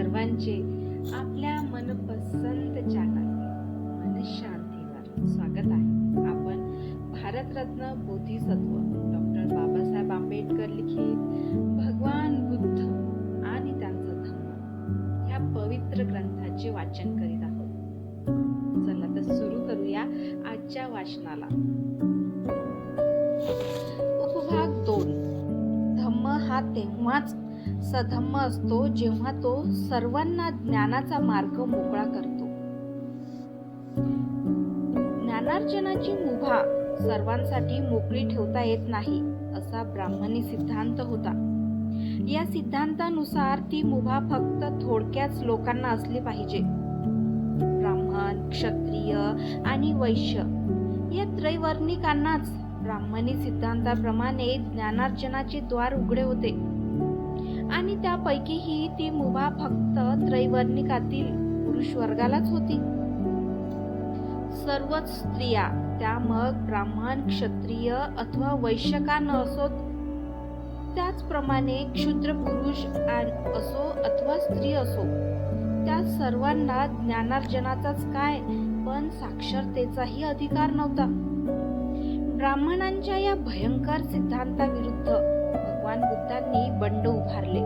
सर्वांचे आपल्या मनपसंत चॅनल मनशांतीवर स्वागत आहे. आपण भारतरत्न बोधिसत्व डॉक्टर बाबासाहेब आंबेडकर लिखित भगवान बुद्ध आणि त्यांचा धम्म ह्या पवित्र ग्रंथाचे वाचन करीत आहोत. चला तर सुरू करूया आजच्या वाचनाला. उपभाग दोन. धम्म हा तेव्हाच सधम्म असतो जेव्हा तो सर्वांना ज्ञानाचा मार्ग मोकळा करतो. ज्ञानार्जनाची मुभा सर्वांसाठी मोकळी ठेवता येत नाही असा ब्राह्मणी सिद्धांत होता. या सिद्धांतानुसार ती मुभा फक्त थोडक्याच लोकांना असली पाहिजे. ब्राह्मण क्षत्रिय आणि वैश्य या त्रैवर्णिकांनाच ब्राह्मणी सिद्धांताप्रमाणे ज्ञानार्जनाचे द्वार उघडे होते. आणि त्यापैकीही ती मुभा फक्त त्रैवर्णिकातील पुरुष वर्गालाच होती. सर्वच स्त्रिया त्या मग ब्राह्मण क्षत्रिय अथवा वैश्यकान न असोत. त्याचप्रमाणे क्षुद्र पुरुष असो अथवा स्त्री असो त्या सर्वांना ज्ञानार्जनाचाच काय पण साक्षरतेचाही अधिकार नव्हता. ब्राह्मणांच्या या भयंकर सिद्धांताविरुद्ध भगवान बुद्धांनी बंड उभारले.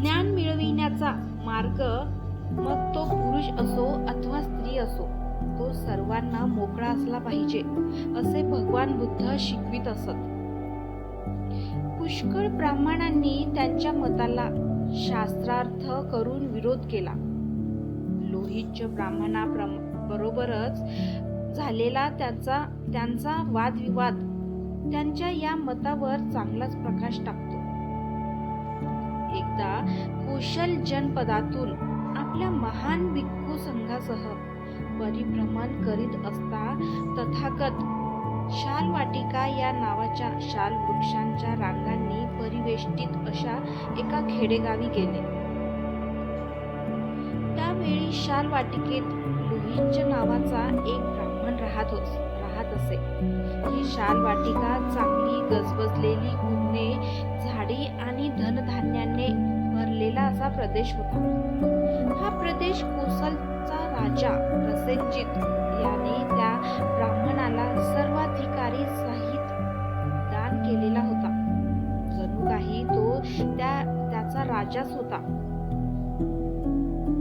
ज्ञान मिळविण्याचा मार्ग मग तो पुरुष असो अथवा स्त्री असो तो सर्वांना मोकळा असला पाहिजे असे भगवान बुद्ध शिकवित असत. पुष्कळ ब्राह्मणांनी त्यांच्या मताला शास्त्रार्थ करून विरोध केला. लोहितच्या ब्राह्मणा बरोबरच झालेला त्याचा त्यांचा वादविवाद त्यांच्या या मतावर चांगलाच प्रकाश टाकतो. एकदा कुशल जनपदातून आपल्या महान भिक्खू संघासह परिभ्रमण करीत असता तथागत शाल वाटिका या नावाच्या शाल वृक्षांच्या रांगांनी परिवेष्टित अशा एका खेडेगावी गेले. त्यावेळी शाल वाटिकेत लोहिंच नावाचा एक ब्राह्मण राहत होता. असे. ही शाल वाटिका चांगली गजबजलेली गुणे झाडी आणि धनधान्याने भरलेला असा प्रदेश होता. हा प्रदेश कोसलचा राजा प्रसेनजित याने त्या ब्राह्मणाला सर्वाधिकारी सहित दान केलेला होता. जणू काही तो त्या त्याचा राजाच होता.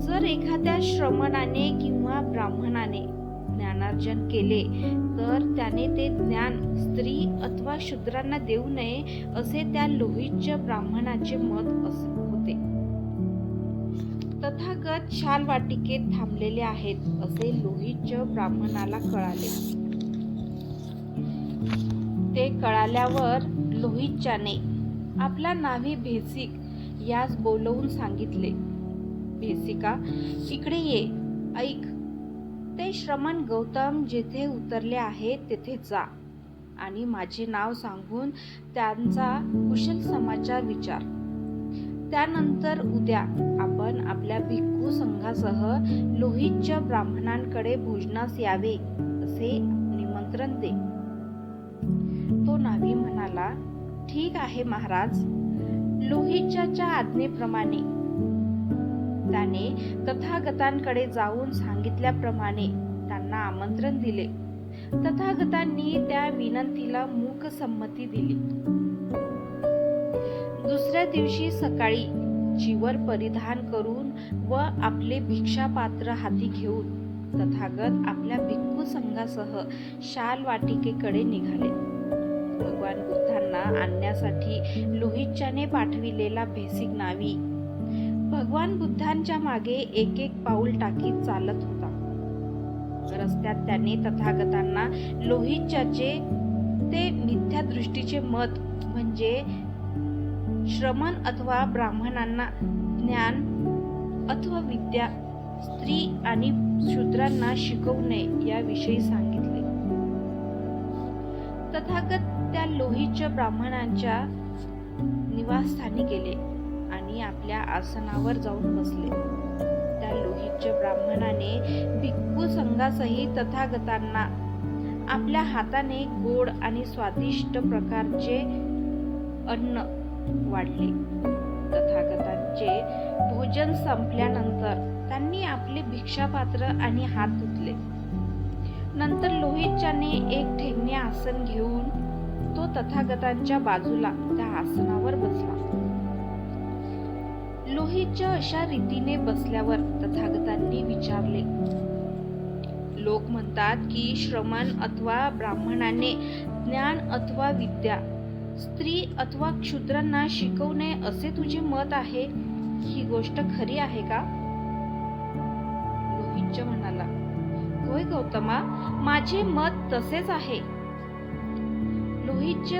जर एखाद्या श्रमणाने किंवा ब्राह्मणाने ज्ञानार्जन केले तर त्याने ते ज्ञान स्त्री अथवा शूद्रांना देऊ नये असे त्या लोहितच्या ब्राह्मणाचे मत असे होते. तथागत शाल वाटिकेत थांबलेले आहेत असे लोहितच्या ब्राह्मणाला कळाले. ते कळाल्यावर लोहितच्याने आपला नावी भेसिक यास बोलवून सांगितले. भेसिका इकडे ये ऐक ते श्रमण गौतम जेथे उतरले आहे तेथे जा. आणि माझे नाव सांगून त्यांचा कुशल समाचार विचार. त्यानंतर उद्या आपण आपल्या भिक्खू संघासह लोहितच्या ब्राह्मणांकडे भोजनास यावे असे निमंत्रण दे. तो नावी म्हणाला ठीक आहे महाराज. लोहितच्या आज्ञेप्रमाणे त्याने तथागतांकडे जाऊन सांगितल्याप्रमाणे त्यांना आमंत्रण दिले. तथागतांनी त्या विनंतीला मूक संमती दिली. दुसऱ्या दिवशी सकाळी जीवर परिधान करून व आपले भिक्षापात्र हाती घेऊन तथागत आपल्या भिक्खू संघासह शाल वाटिकेकडे निघाले. भगवान बुद्धांना आणण्यासाठी लोहितच्याने पाठविलेला भेसिक नावी भगवान बुद्धांच्या मागे एक एक पाऊल टाकीत चालत होता. रस्त्यात त्याने तथागतांना लोहितच्याचे ते मिथ्या दृष्टीचे मत म्हणजे श्रमण अथवा ब्राह्मणांना ज्ञान अथवा विद्या स्त्री आणि शूद्रांना शिकवणे याविषयी सांगितले. तथागत त्या लोहितच्या ब्राह्मणांच्या निवासस्थानी गेले. आणि आपल्या आसनावर जाऊन बसले. त्या लोहितच्या ब्राह्मणाने भिक्खू संघासही तथागतांना आपल्या हाताने गोड आणि स्वादिष्ट प्रकारचे अन्न वाढले. तथागतांचे भोजन संपल्यानंतर त्यांनी आपले भिक्षापात्र आणि हात धुतले. नंतर लोहितच्याने एक ठेंगणे आसन घेऊन तो तथागतांच्या बाजूला त्या आसनावर बसला. लोहितच्या अशा रीतीने बसल्यावर तथागतांनी विचारले. लोक म्हणतात की श्रमण अथवा ब्राह्मणाने ज्ञान अथवा विद्या स्त्री अथवा क्षुद्रांना शिकवू नये असे तुझे मत आहे? ही गोष्ट खरी आहे का? लोहितच म्हणाला होय गौतमा माझे मत तसेच आहे. लोहितच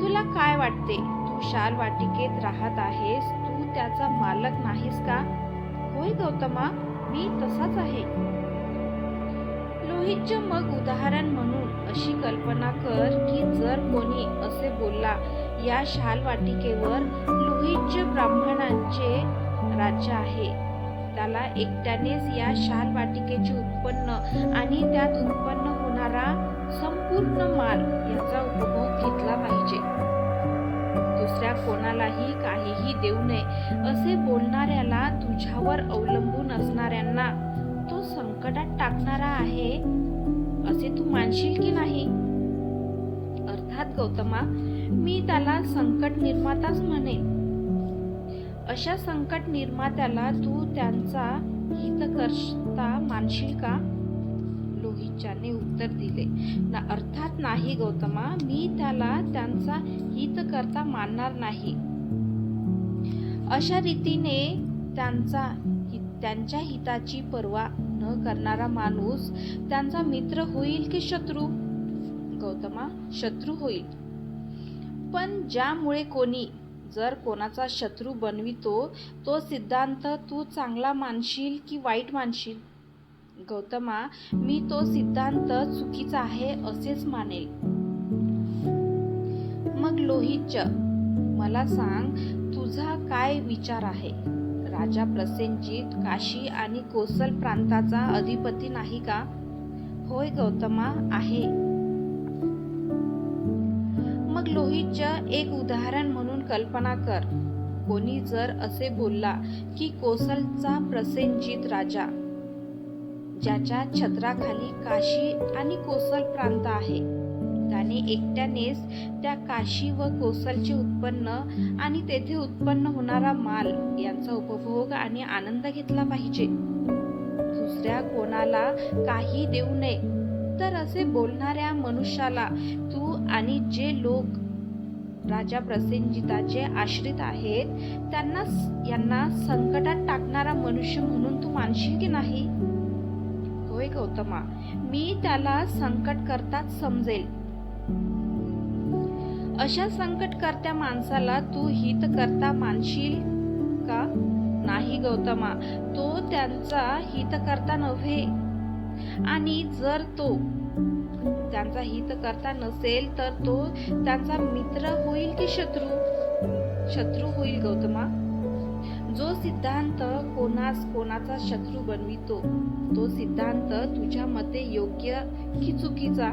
तुला काय वाटते? तू शाल वाटिकेत राहत आहेस त्याचा मालक नाहीस का? होय गौतमा मी तसाच आहे. लोहितचे मग उदाहरण म्हणून अशी कल्पना कर की जर कोणी असे बोलला या शाल वाटिकेवर लोहितच ब्राह्मणांचे राज्य आहे. त्याला एकट्यानेच या शाल वाटिकेचे उत्पन्न आणि त्यात उत्पन्न होणारा संपूर्ण माल याचा उपभोग घेतला पाहिजे. दुसऱ्या कोणालाही काहीही देऊ नये असे बोलणाऱ्याला तुझ्यावर अवलंबून असणाऱ्यांना तो संकटात टाकणारा आहे असे तू मानशील की नाही? अर्थात गौतमा मी त्याला संकट निर्माताच म्हणेन. अशा संकट निर्मात्याला तू त्यांचा हितकर्षता मानशील का? लोहिचाने उत्तर दिले. ना अर्थात नाही गौतमा मी त्याला त्यांचा हित करता मानणार नाही. अशा रीतीने त्यांचा त्यांच्या हिताची पर्वा न करणारा माणूस त्यांचा मित्र होईल की शत्रू? गौतमा शत्रू होईल. पण ज्यामुळे कोणी जर कोणाचा शत्रू बनवितो तो सिद्धांत तू चांगला मानशील की वाईट मानशील? गौतमा मी तो सिद्धांत चुकीचा आहे असेच मानेल. मग लोहितच मला सांग तुझा काय विचार आहे? राजा प्रसेनजीत काशी आणि कोसल प्रांताचा अधिपती नाही का? होय गौतमा आहे. मग लोहितच एक उदाहरण म्हणून कल्पना कर. कोणी जर असे बोलला की कोसलचा प्रसेनजीत राजा ज्याच्या छत्राखाली काशी आणि कोसल प्रांत आहे. त्याने एकट्यानेच त्या काशी व कोसलचे उत्पन्न आणि तेथे उत्पन्न होणारा माल यांचा उपभोग आणि आनंद घेतला पाहिजे. दुसऱ्या कोणाला काही देऊ नये. तर असे बोलणाऱ्या मनुष्याला तू आणि जे लोक राजा प्रसेनजिताचे आश्रित आहेत त्यांना यांना संकटात टाकणारा मनुष्य म्हणून तू मानशील की नाही? होय गौतमा मी त्याला संकट करताच समजेल. अशा संकटकर्त्या माणसाला तू हित करता मानशील का? नाही गौतमा तो त्यांचा हित करता नव्हे. आणि जर तो त्यांचा हित करता नसेल तर तो त्यांचा मित्र होईल की शत्रू? शत्रू होईल गौतमा. जो सिद्धांत कोणास कोणाचा शत्रू बनवितो तो सिद्धांत तुझ्या मते योग्य की चुकीचा?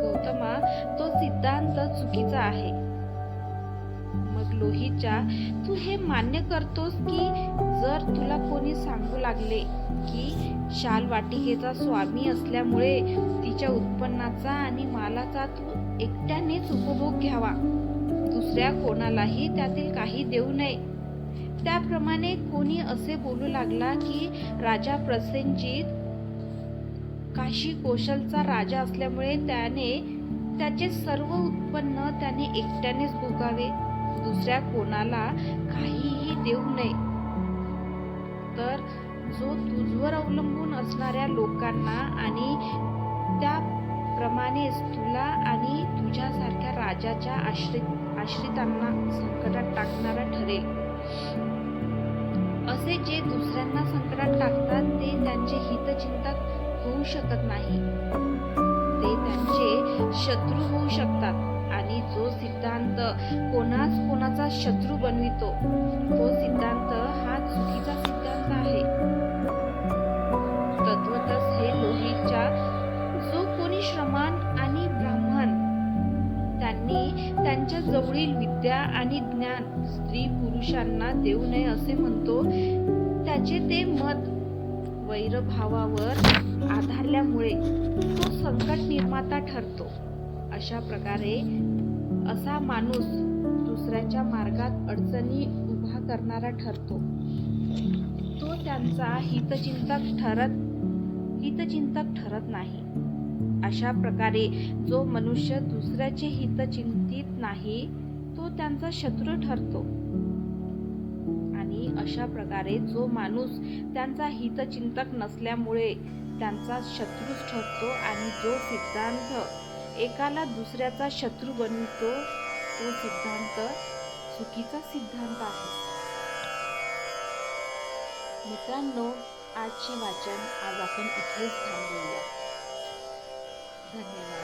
गौतमा तो सिद्धांत चुकीचा आहे. मग लोहीच्या तू हे मान्य करतोस की जर तुला कोणी सांगू लागले की शाल वाटिकेचा स्वामी असल्यामुळे तिच्या उत्पन्नाचा आणि मालाचा तू एकट्यानेच उपभोग घ्यावा दुसऱ्या कोणालाही त्यातील काही देऊ नये. त्याप्रमाणे कोणी असे बोलू लागला की राजा प्रसेनजीत काशी कौशलचा राजा असल्यामुळे त्याने त्याचे सर्व उत्पन्न त्याने एकट्यानेच भोगावे. दुसऱ्या कोणाला काहीही देऊ नये. तर जो तुझवर अवलंबून असणाऱ्या लोकांना आणि त्याप्रमाणेच तुला आणि तुझ्यासारख्या राजाच्या आश्रित आश्रितांना संकटात टाकणारा ठरेल. असे जे दुसऱ्यांना संकटात टाकतात ते त्यांचे हितचिंतक होऊ शकत नाही. ते त्यांचे शत्रू होऊ शकतात आणि जो सिद्धांत कोणाच कोणाचा शत्रू बनवितो तो सिद्धांत हा चुकीचा सिद्धांत आहे. विद्या आणि ज्ञान. स्त्री पुरुषांना देऊ नये असे म्हणतो. त्याचे ते मत वैरभावावर आधारल्यामुळे तो संकट निर्माता ठरतो. अशा प्रकारे असा माणूस दुसऱ्याच्या मार्गात अडचणी उभा करणारा ठरतो. तो त्यांचा हितचिंतक ठरत हितचिंतक ठरत नाही. अशा प्रकारे जो मनुष्य दुसऱ्याचे हितचिंतित नाही तो त्यांचा शत्रू ठरतो. आणि अशा प्रकारे जो माणूस त्यांचा हितचिंतक नसल्यामुळे त्यांचा शत्रूच ठरतो आणि जो सिद्धांत एकाला दुसऱ्याचा शत्रू बनतो तो सिद्धांत चुकीचा सिद्धांत आहे. मित्रांनो आजचे वाचन आज आपण इथेच थांबवूया. धन्यवाद.